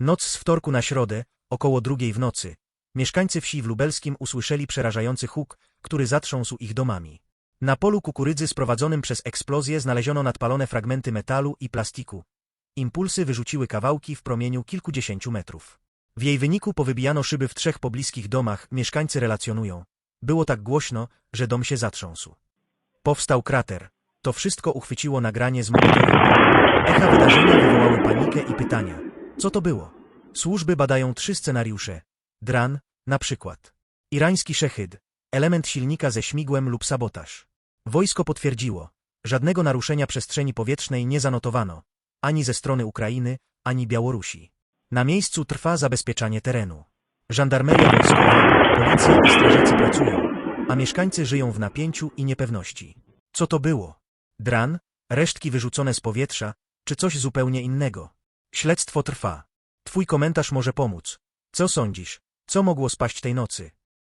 Noc z wtorku na środę, około drugiej w nocy, mieszkańcy wsi w Lubelskim usłyszeli przerażający huk, który zatrząsł ich domami. Na polu kukurydzy sprowadzonym przez eksplozję znaleziono nadpalone fragmenty metalu i plastiku. Impulsy wyrzuciły kawałki w promieniu kilkudziesięciu metrów. W jej wyniku powybijano szyby w trzech pobliskich domach, mieszkańcy relacjonują. Było tak głośno, że dom się zatrząsł. Powstał krater. To wszystko uchwyciło nagranie z monitoringu. Echa wydarzenia wywołały panikę i pytania. Co to było? Służby badają trzy scenariusze. Dran, na przykład. Irański szechyd, element silnika ze śmigłem lub sabotaż. Wojsko potwierdziło, żadnego naruszenia przestrzeni powietrznej nie zanotowano, ani ze strony Ukrainy, ani Białorusi. Na miejscu trwa zabezpieczanie terenu. Żandarmeria wojskowa, policja i strażacy pracują, a mieszkańcy żyją w napięciu i niepewności. Co to było? Dran, resztki wyrzucone z powietrza, czy coś zupełnie innego? Śledztwo trwa. Twój komentarz może pomóc. Co sądzisz? Co mogło spaść tej nocy?